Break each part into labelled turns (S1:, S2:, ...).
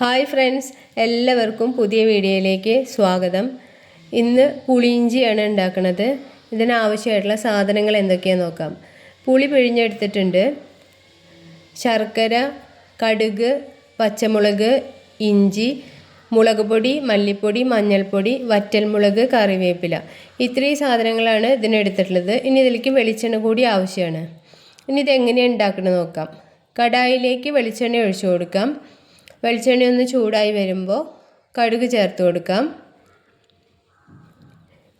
S1: Hi friends എല്ലാവർക്കും പുതിയ വീഡിയോയിലേക്ക് സ്വാഗതം. ഇന്ന് പുളിയിഞ്ചിയാണ് ഉണ്ടാക്കുന്നത് ഇതിനാവശ്യമായിട്ടുള്ള സാധനങ്ങൾ എന്തൊക്കെയാണെന്ന് നോക്കാം. പുളി പിഴിഞ്ഞെടുത്തിട്ടുണ്ട്. ശർക്കര കടുക് പച്ചമുളക് ഇഞ്ചി മുളക് പൊടി മല്ലിപ്പൊടി മഞ്ഞൾപ്പൊടി വറ്റൽമുളക് കറിവേപ്പില. ഇത്രയും സാധനങ്ങളാണ് ഇതിനെടുത്തിട്ടുള്ളത് ഇനി ഇതിലേക്ക് വെളിച്ചെണ്ണ കൂടി ആവശ്യമാണ്. ഇനി ഇതെങ്ങനെയാണ് ഉണ്ടാക്കണമെന്ന് നോക്കാം. കടായിലേക്ക് വെളിച്ചെണ്ണ ഒഴിച്ചു കൊടുക്കാം. വെളിച്ചെണ്ണ ഒന്ന് ചൂടായി വരുമ്പോൾ കടുക് ചേർത്ത് കൊടുക്കാം.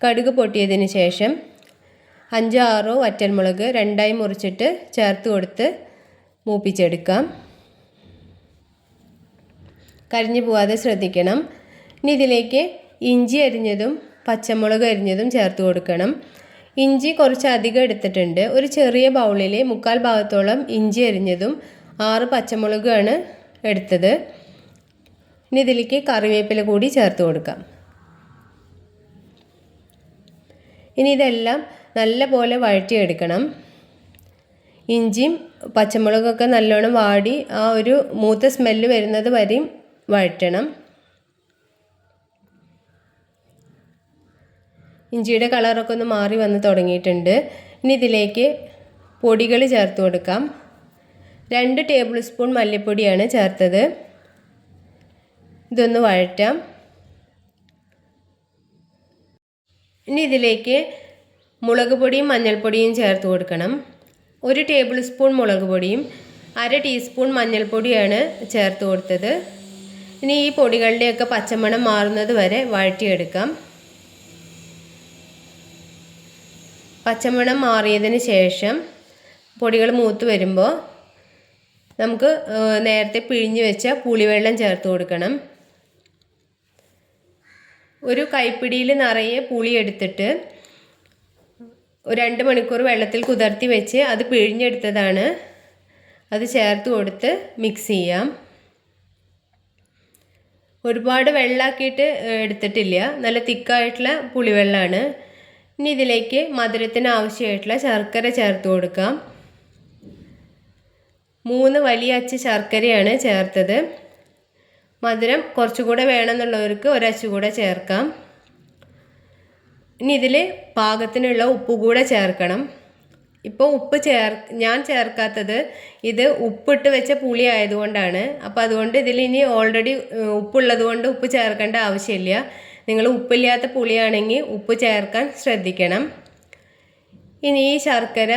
S1: കടുക് പൊട്ടിയതിന് ശേഷം അഞ്ചോ ആറോ വറ്റൽമുളക് രണ്ടായി മുറിച്ചിട്ട് ചേർത്ത് കൊടുത്ത് മൂപ്പിച്ചെടുക്കാം. കരിഞ്ഞു പോവാതെ ശ്രദ്ധിക്കണം. ഇനി ഇതിലേക്ക് ഇഞ്ചി അരിഞ്ഞതും പച്ചമുളക് അരിഞ്ഞതും ചേർത്ത് കൊടുക്കണം. ഇഞ്ചി കുറച്ച് അധികം എടുത്തിട്ടുണ്ട്. ഒരു ചെറിയ ബൗളിൽ മുക്കാൽ ഭാഗത്തോളം ഇഞ്ചി അരിഞ്ഞതും ആറ് പച്ചമുളകാണ് എടുത്തത്. ഇനി ഇതിലേക്ക് കറിവേപ്പില കൂടി ചേർത്ത് കൊടുക്കാം. ഇനി ഇതെല്ലാം നല്ലപോലെ വഴറ്റിയെടുക്കണം. ഇഞ്ചിയും പച്ചമുളകൊക്കെ നല്ലോണം വാടി ആ ഒരു മൂത്ത സ്മെല്ല് വരുന്നത് വരെയും വഴറ്റണം. ഇഞ്ചിയുടെ കളറൊക്കെ ഒന്ന് മാറി വന്ന് തുടങ്ങിയിട്ടുണ്ട്. ഇനി ഇതിലേക്ക് പൊടികൾ ചേർത്ത് കൊടുക്കാം. രണ്ട് ടേബിൾ സ്പൂൺ മല്ലിപ്പൊടിയാണ് ചേർത്തത്. ഇതൊന്ന് വഴറ്റാം. ഇനി ഇതിലേക്ക് മുളക് പൊടിയും മഞ്ഞൾപ്പൊടിയും ചേർത്ത് കൊടുക്കണം. ഒരു ടേബിൾ സ്പൂൺ മുളക് പൊടിയും അര ടീസ്പൂൺ മഞ്ഞൾപ്പൊടിയാണ് ചേർത്ത് കൊടുത്തത്. ഇനി ഈ പൊടികളുടെയൊക്കെ പച്ചമണം മാറുന്നത് വരെ വഴറ്റിയെടുക്കാം. പച്ചമണം മാറിയതിന് ശേഷം പൊടികൾ മൂത്ത് വരുമ്പോൾ നമുക്ക് നേരത്തെ പിഴിഞ്ഞ് വെച്ച പുളിവെള്ളം ചേർത്ത് കൊടുക്കണം. ഒരു കൈപ്പിടിയിൽ നിറയെ പുളി എടുത്തിട്ട് രണ്ട് മണിക്കൂർ വെള്ളത്തിൽ കുതിർത്തി വെച്ച് അത് പിഴിഞ്ഞെടുത്തതാണ്. അത് ചേർത്ത് കൊടുത്ത് മിക്സ് ചെയ്യാം. ഒരുപാട് വെള്ളമാക്കിയിട്ട് എടുത്തിട്ടില്ല. നല്ല തിക്കായിട്ടുള്ള പുളിവെള്ളമാണ് ഇനി ഇതിലേക്ക് മധുരത്തിന് ആവശ്യമായിട്ടുള്ള ശർക്കര ചേർത്ത് കൊടുക്കാം. മൂന്ന് വലിയ അച്ച് ശർക്കരയാണ് ചേർത്തത്. മധുരം കുറച്ചുകൂടെ വേണമെന്നുള്ളവർക്ക് ഒരച്ചു കൂടെ ചേർക്കാം. ഇനി ഇതിൽ പാകത്തിനുള്ള ഉപ്പ് കൂടെ ചേർക്കണം. ഇപ്പോൾ ഉപ്പ് ചേർ ഞാൻ ചേർക്കാത്തത് ഇത് ഉപ്പിട്ട് വെച്ച പുളി ആയതുകൊണ്ടാണ്. അപ്പോൾ അതുകൊണ്ട് ഇതിൽ ഇനി ഓൾറെഡി ഉപ്പുള്ളത് കൊണ്ട് ഉപ്പ് ചേർക്കേണ്ട ആവശ്യമില്ല. നിങ്ങൾ ഉപ്പില്ലാത്ത പുളിയാണെങ്കിൽ ഉപ്പ് ചേർക്കാൻ ശ്രദ്ധിക്കണം. ഇനി ഈ ശർക്കര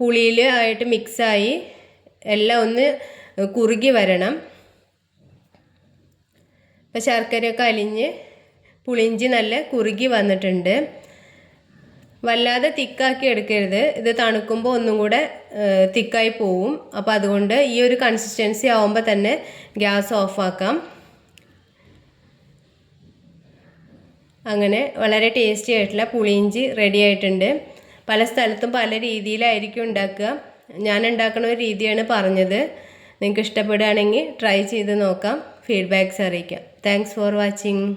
S1: പുളിയിൽ ആയിട്ട് മിക്സായി എല്ലാം ഒന്ന് കുറുകി വരണം. അപ്പം ശർക്കരയൊക്കെ അലിഞ്ഞ് പുളിഞ്ചി നല്ല കുറുകി വന്നിട്ടുണ്ട്. വല്ലാതെ തിക്കാക്കി എടുക്കരുത്. ഇത് തണുക്കുമ്പോൾ ഒന്നും കൂടെ തിക്കായി പോവും. അപ്പോൾ അതുകൊണ്ട് ഈ ഒരു കൺസിസ്റ്റൻസി ആവുമ്പോൾ തന്നെ ഗ്യാസ് ഓഫാക്കാം. അങ്ങനെ വളരെ ടേസ്റ്റി ആയിട്ടുള്ള പുളിയിഞ്ചി റെഡി ആയിട്ടുണ്ട്. പല സ്ഥലത്തും പല രീതിയിലായിരിക്കും ഉണ്ടാക്കുക. ഞാൻ ഉണ്ടാക്കുന്ന ഒരു രീതിയാണ് പറഞ്ഞത്. നിങ്ങൾക്ക് ഇഷ്ടപ്പെടുകയാണെങ്കിൽ ട്രൈ ചെയ്ത് നോക്കാം. ഫീഡ്ബാക്ക്സ് അറിയിക്കാം. Thanks for watching